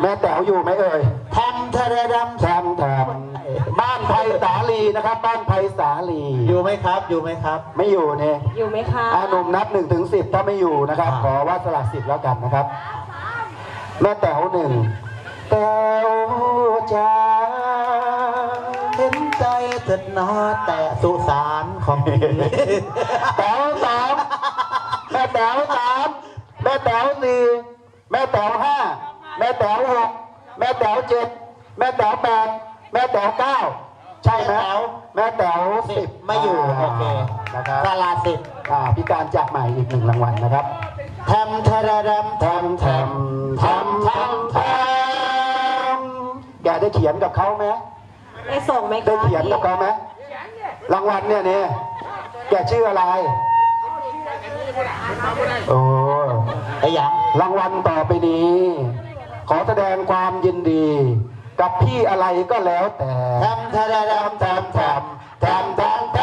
แม่แต๋วอยู่ไหมเอ่ยแทมทะเรดำแทมแทมบ้านไผ่สาลีนะครับ บ้านไผ่สาลี อยู่ไหมครับ อยู่ไหมครับ ไม่อยู่เนี่ยอยู่ไหมคะอาหนุ่มนับหนึ่งถึงสิบถ้าไม่อยู่นะครับอ่าขอว่าสละสิบแล้วกันนะครับ แม่แต๋วหนึ่งแต๋วจ้าเห็นใจเถิดนะแต่สุสานของพี่แต๋วสามแม่แต๋วสามแม่แต๋วสี่แม่แต๋วห้า แม่แต๋วหกแม่แต๋วเจ็ดแม่แต๋วแปดแม่แต๋วเก้าใช่ไหมแม่แต๋วสิบไม่อยู่โอเคนะครับตลาดสิบอ่าพิการจากใหม่อีกหนึ่งรางวัลนะครับแทมทะเรดำแทมแทมแทมแทมแทมแกได้เขียนกับเขาไหมได้ส่งไหมได้คะเขียนกับเขาไหมรางวัลเนี่ยเนี่ยแกชื่ออะไรโอ้ไอ้หยังรางวัลต่อไปนี้ ขอแสดงความยินดี กับพี่อะไรก็แล้วแต่แทมทะเรดำแทมแทมแทมแทมแท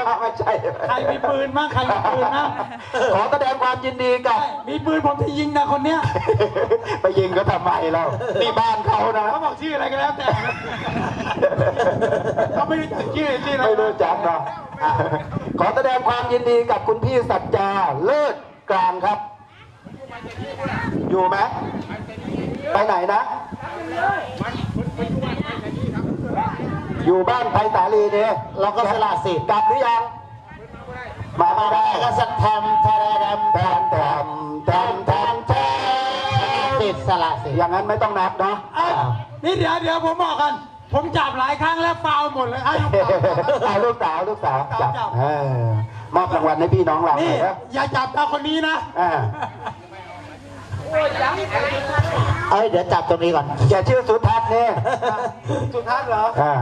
มไม่ใช่ ใครมีปืนบ้างใครมีปืนบ้งขอแสดงความยินดีกับ มีปืนผมจะยิงนะคนเนี้ย ไปยิงเขาทำไมเรานี่บ้านเขานะ เขาบอกชื่ออะไรก็แล้วแต่เขาไม่รู้จักชื่อชื่ออะไรไม่รู้จักเนาะอะขอแสดงความยินดีกับคุณพี่สัจจาเลิศกลางครับ อยู่ไหมไปไหนนะ อยู่บ้านไผ่สาลีเนี่ยเราก็สละสิทธิ์กลับหรือยัง มาไม่มาได้ได้ก็สักแทมทะเรดำแทมแทมแทมแทมแทมสิทธิ์สละสิทธิ์อย่างนั้นไม่ต้องนับเนาะเอ้ยนี่เดี๋ยวเดี๋ยวผมบอกกัน ผมจับหลายครั้งแล้วฟาวหมดเลยให้ลูกสาว เอาลูกสาวลูกสาวจับจับ เออมอบรางวัลให้พี่น้องเราหนี่น่อยนะอย่าจับตาคนนี้นะ อ่า เอ้ยเดี๋ยวจับตรงนี้ก่อนแกชื่อสุทัศน์เนี่ยสุทัศน์เหรออ่า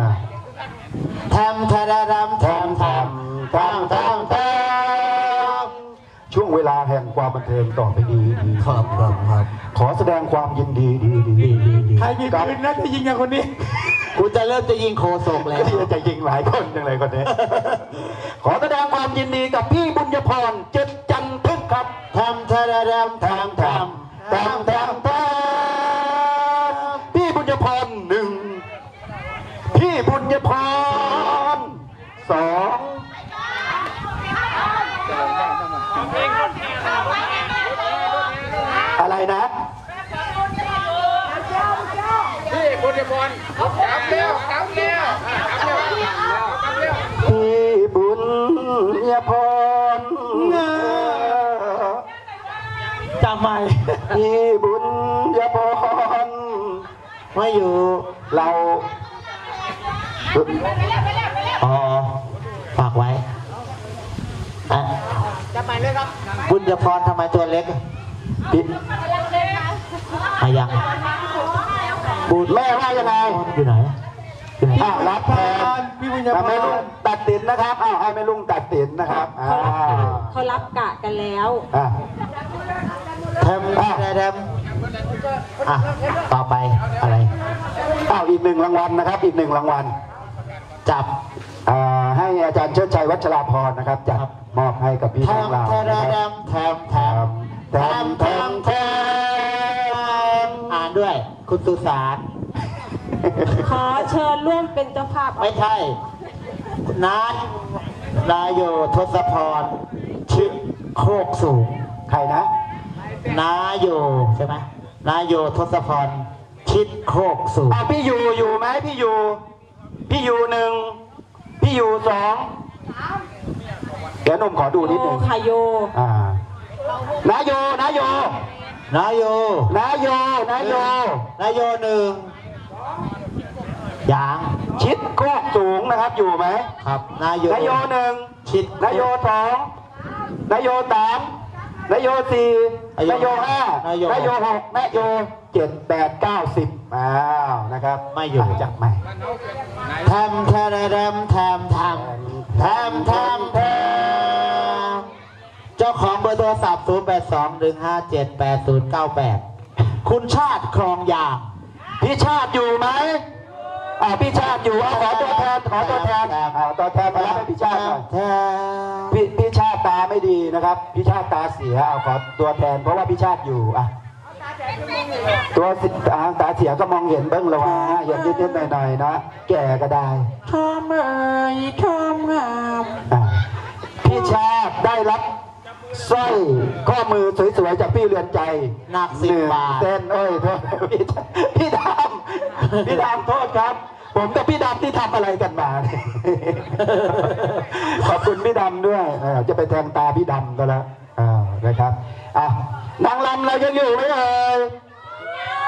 แทมทะเรดำแทมแทมแทมแทมแทมช่วงเวลาแห่งความบันเทิงต่อไปนี้ดีครับครับครับ ขอแสดงความยินดีดีดีดีดีดีใครมีปืนนะจะยิงกับคนนี้กูจะเริ่มจะยิงโคศกแล้วที่จะยิงหลายคนจังเลยคนนี้ ขอแสดงความยินดีกับพี่บุญญพรเจ็ดจันทึกครับแทมทะเรดำแทมแทมแทมแทมแทมพี่บุญญพรหนึ่งพี่บุญญพรสองอะไรนะ พี่ บอลกลับแล้วกลับแล้วกลับแล้วพี่บุญญพรจับใหม่พี่บุญญพรไม่อยู่เราอ๋อฝากไว้อะจับใหม่เลยครับบุญญพรทำไมตัวเล็กพี่อายัง บุญแม่ว่ายังไงอยู่ไหนอยู่ไหนอ้าวรับแทนพี่บุญญพรแม่ลุงตัดสินนะครับอ้าวให้แม่ลุงตัดสินนะครับอ่าเขารับกะกันแล้วอ่าแทมทะเรดำอะต่อไปอะไรอ้าวอีกหนึ่งรางวัลนะครับ อีกหนึ่งรางวัลจับอ่าให้อาจารย์เชิดชัยวัชราพรนะครับจัดครับมอบให้กับพี่แทน้อมงเราทะเรนะครับดำแทมแทมแทมแทมแทม คุณสุสาน ขอเชิญร่วมเป็นเจ้าภาพไม่ใช่นัทนายโยทศพรชิดโคกสูงใครนะ นายโยใช่ไหมนายโยทศพรชิดโคกสูงอ้าวพี่อยู่อยู่ไหมพี่อยู่พี่อยู่หนึ่งพี่อยู่สองเดี๋ยวหนุ่มขอดูโยนิดหนึ่งคาโย อ่านาโยนาโย นายโยนาโยนาโยนายโยหนึ่งยางชิดโคกสูงนะครับอยู่ไหมครับ นายโยนาโยหนึ่งชิดนายโยสองนายโยสามนายโยสี่นายโยห้านายโยหกนายโยเจ็ดแปดเก้าสิบอ้าวนะครับไม่อยู่จับใหม่แทมแทรแรมแทมแทมแทมแทมแทม เจ้าของเบอร์โทรศัพท์ 0 8 2 1 5 7 8 0 9 8 คุณชาติครองยางพี่ชาติอยู่ไหมอ่าพี่ชาติอยู่อะขอตัวแทนขอตัวแทนอ่าตัวแทนมารับให้พี่ชาติหน่อยแทมพี่พี่ชาติตาไม่ดีนะครับ พี่ชาติตาเสียเอาขอตัวแทนเพราะว่าพี่ชาติอยู่อะตัวสิอ่าตาเสียก็มองเห็นเบิ้งและว่าอย่างนิดๆหน่อยๆนะ แก่ก็ได้ทำเอ่ยทำงามอ่าพี่ชาติได้รับ สร้อยข้อมือสวยๆจากพี่เรือนใจหนักสิบหนึ่งบาท เส้นเอ้ยโทษพี่พี่ดำพี่ดำโทษครับ ผมกับพี่ดำที่ทำอะไรกันมาเนี่ยขอบคุณพี่ดำด้วยเออจะไปแทงตาพี่ดำก็แล้วอ่านะครับอะนางลำเรายังอยู่ไหมเอ่ย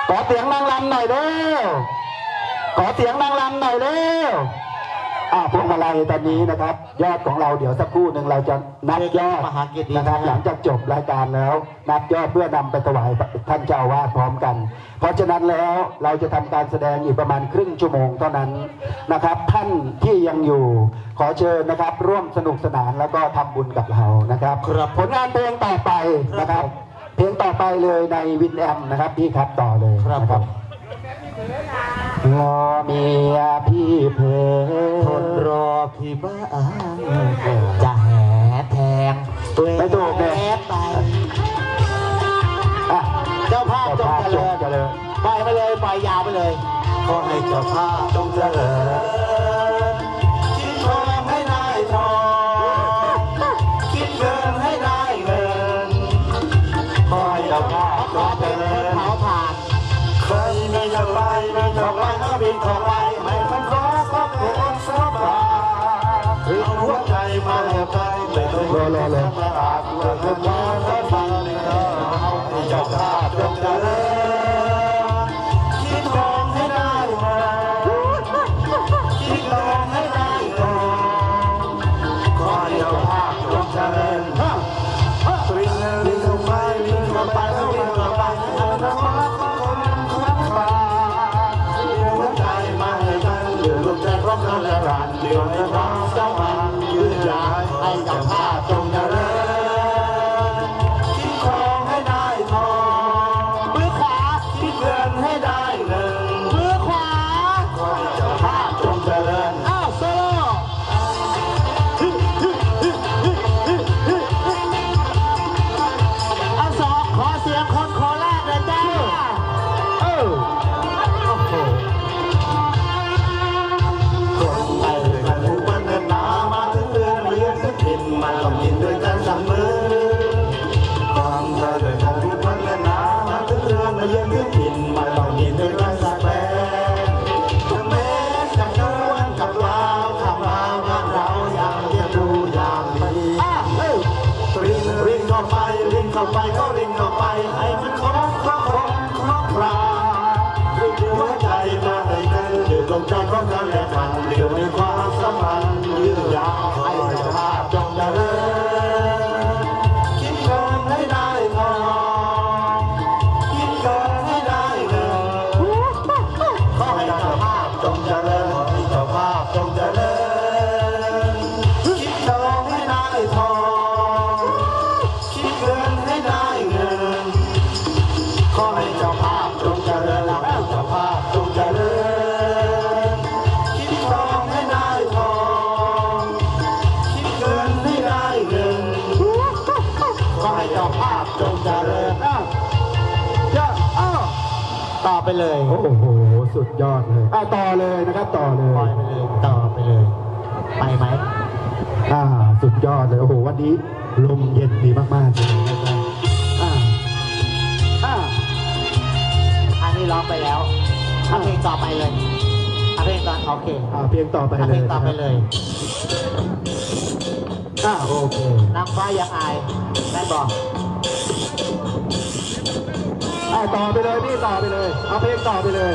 ขอเสียงนางลำหน่อยเด้อขอเสียงนางลำหน่อยเด้อ อ่าพวงมาลัยตอนนี้นะครับ ยอดของเราเดี๋ยวสักครู่หนึ่งเราจะนับยอดมหากิจดีนะครับหลังจากจบรายการแล้ว นับยอดเพื่อนำไปถวายท่านเจ้าอาวาสพร้อมกัน เพราะฉะนั้นแล้วเราจะทำการแสดงอีกประมาณครึ่งชั่วโมงเท่านั้นนะครับ ท่านที่ยังอยู่ขอเชิญนะครับ ร่วมสนุกสนานแล้วก็ทำบุญกับเรานะครับครับผลงานเพลงต่อไปนะครับ เพลงต่อไปเลยในวินแอมนะครับพี่ครับต่อเลยครับนะผม รอเมียพี่เพทนรอพี่บ้านจะแหแทงตัวเองไม่ถูกเนี่ยแหไปอะเจ้าภาพจงเจริญเจริญปล่อยไปเลยปล่อยยาวไปเลย ขอให้เจ้าภาพจงเจริญ ท่าไรไม่มันขอก็โกนสบายเอาหัวใจมาแล้วใจไม่ต้องรอรอเลยอาบน้ำมาแล้ว พร้อมกันและรันเดี๋ยวในความสัมพันธ์ยืนยาวให้กับภาจง ริง ไปเลย โอ้โห สุดยอดเลยอะต่อเลยนะครับต่อเลปล่อยย ไปเลย ต่อไปเลย ไปไหม อ่า สุดยอดเลย โอ้โห วันนี้ลมเย็นดีมากๆเลยนะครับอ่าอ่า อันนี้ร้องไปแล้วเอาเพลงต่อไปเลยเอาเพลงต่อโอเคอ่า เพลงต่อไปเอาเลเพลยงต่อไปเลยอ่าโอเค นางฟ้ายังอายแม่บอก อ่าต่อไปเลยพี่ต่อไปเลย เอาเพลงต่อไปเลย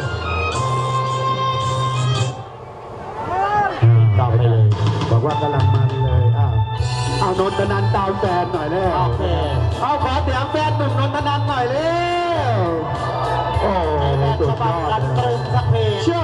ต่อไปเลย บอกว่ากำลังมันเลยอ้าวเอานนทนันตามแฟนหน่อยเลยโอเคเอาขอเสียงแฟนหนุ่มนนทนันหน่อยเร็วโอ้โหให้แม่สุสดบัยบอกัดนตเลรึยงสักเพลงเชื่อ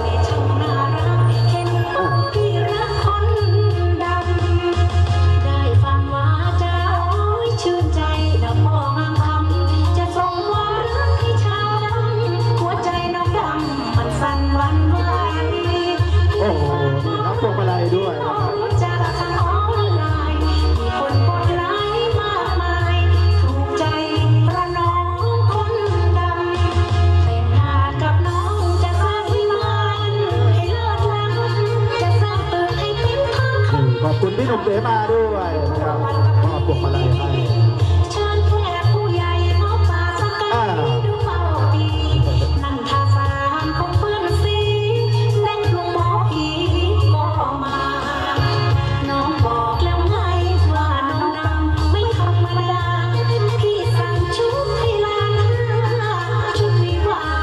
มาด้วยนะครับมอบพวงมาลัยให้